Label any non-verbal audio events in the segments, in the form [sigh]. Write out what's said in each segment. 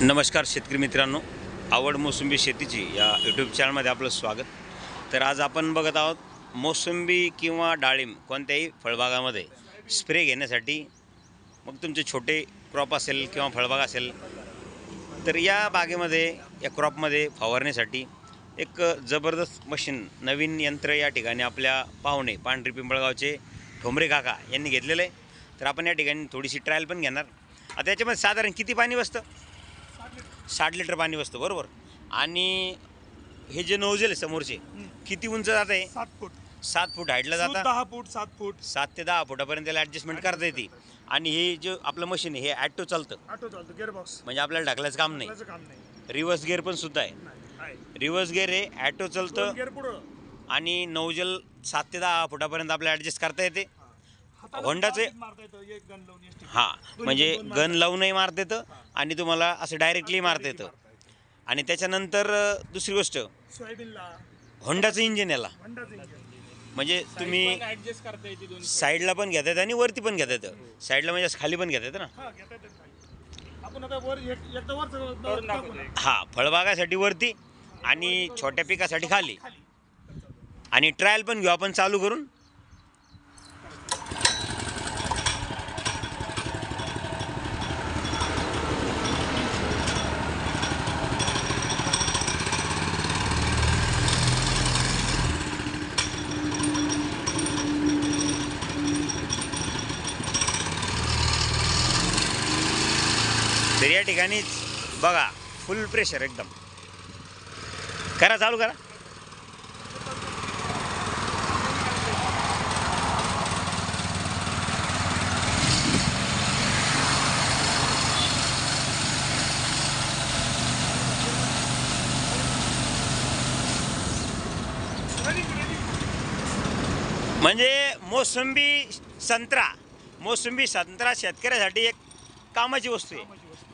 नमस्कार शेतकरी मित्रांनो. आवड मोसंबी शेतीची या यूट्यूब चॅनलमध्ये आपलं स्वागत. तर आज आपण बघत आहोत मोसंबी किंवा डाळिंब कोणत्याही फळबागामध्ये स्प्रे घेण्यासाठी मग तुमचे छोटे क्रॉप असेल किंवा फळबाग असेल तर या बागेमध्ये या क्रॉपमध्ये फवारण्यासाठी एक जबरदस्त मशीन नवीन यंत्र या ठिकाणी आपल्या पाहुणे पांढरी पिंपळगावचे ठोंबरे काका यांनी घेतलेलं आहे. तर आपण या ठिकाणी थोडीशी ट्रायल पण घेणार. आता याच्यामध्ये साधारण किती पाणी बसतं? साठ लिटर पाणी बसतं बरोबर? आणि हे जे नोझेल आहे समोरचे किती उंच जात आहे? सात फूट. सात फूट हाईटला जातात दहा फूट सात फूट. सात ते दहा फुटापर्यंत त्याला ॲडजस्टमेंट करता येते. आणि हे जे आपलं मशीन आहे हे ॲटो चालतं. ऑटो चालतो गिअर बॉक्स म्हणजे आपल्याला ढकलायचं काम नाही. काम नाही. रिव्हर्स गिअर पण सुद्धा आहे. रिव्हर्स गिअर आहे ॲटो चालतं पुढं. आणि नौजल सात ते दहा फुटापर्यंत आपल्याला ॲडजस्ट करता येते. होंडाचे-. हां म्हणजे गन लावूनही मारता येतं आणि तुम्हाला असं डायरेक्टली मारता येतं. आणि त्याच्यानंतर दुसरी गोष्ट होंडाचं इंजिन याला. म्हणजे तुम्ही साईडला पण घेता येतं आणि वरती पण घेता येतं. साईडला म्हणजे असं खाली पण घेता येतं ना? हा घेता येते खाली. आपण आता वर एक- एकदा वर सगळं दाखवू ना. हा फळबागासाठी वरती आणि छोट्या पिकासाठी खाली. आणि ट्रायल पण घेऊ आपण चालू करून. तर या ठिकाणी बघा फुल प्रेशर एकदम. करा चालू करा. म्हणजे मोसंबी संत्रा मोसंबी संत्रा शेतकऱ्यासाठी एक कामाची वस्तू आहे.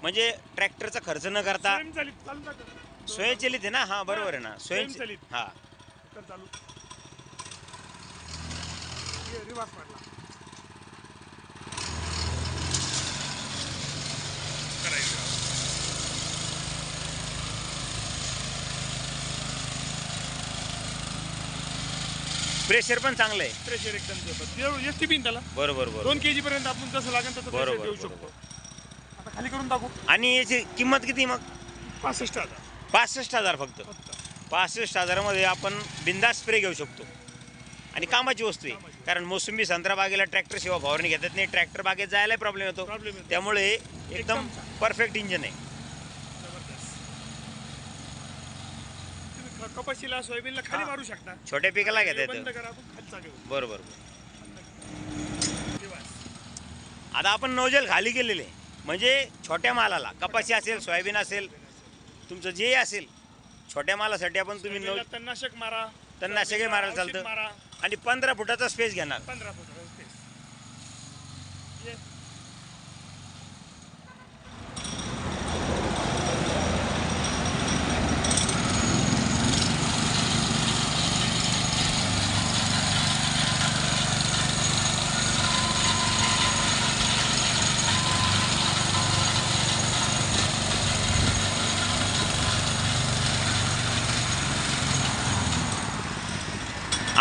म्हणजे ट्रॅक्टरचा खर्च न करता स्वयंचलित चालू जातं. स्वयंचलित आहे ना? हा बरोबर आहे ना. स्वयं स्वयंचलित. हा. कर चालू. ये, reverse पडला. करायचं. प्रेशर पण चांगलं आहे. प्रेशर एकदम जबरदस्त. टी पिन त्याला. बरोबर बरोबर. दोन के जी पर्यंत आपण जसं लागेल तसं प्रेशर बरोबर, देऊ शकतो. खाली करून टाकू. आणि याची किंमत किती मग? पासष्ट हजार. पासष्ट हजार फक्त. पासष्ट हजारामध्ये आपण बिंदास स्प्रे घेऊ शकतो. आणि कामाची वस्तू आहे. कारण मोसंबी संत्रा बागेला ट्रॅक्टर शिवाय फवारणी घेतात नाही. ट्रॅक्टर बागेत जायला प्रॉब्लेम येतो. Problem येतो. त्यामुळे एकदम एकदम परफेक्ट इंजिन आहे. जबरदस्त. तुम्ही क- कपाशीला सोयाबीनला खाली हा. मारू शकता. छोट्या पिकाला घेता हे बंद येतं करा आपण खालचा घेऊ. बरोबर. आता आपण नोजल खाली केलेले म्हणजे छोट्या मालाला कपाशी असेल सोयाबीन असेल तुमचं जे असेल छोट्या मालासाठी आपण तुम्ही तणनाशक मारा तणनाशकही मारायला चालतं. मारा. आणि पंधरा फुटाचा स्पेस घेणार. पंधरा फुट space. ये.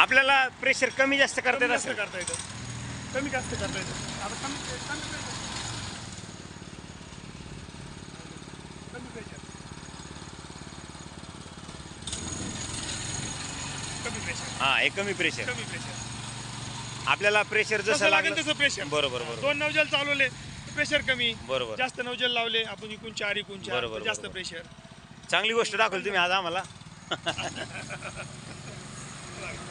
आपल्याला प्रेशर कमी जास्त करता येत असेल करता येतं कमी जास्त करता येतं आता कमी कमी pressure. कमी pressure. हा हे कमी प्रेशर कमी pressure. आपल्याला प्रेशर जसं जसं लागेल लागलं तसं प्रेशर बरोबर, बरोबर. दोन नवजल चालवले प्रेशर कमी बरोबर. जास्त नवजल लावले आपण इकून चार इकून चार बरोबर, जास्त बरोबर. प्रेशर चांगली गोष्ट दाखवली तुम्ही आज आम्हाला [laughs]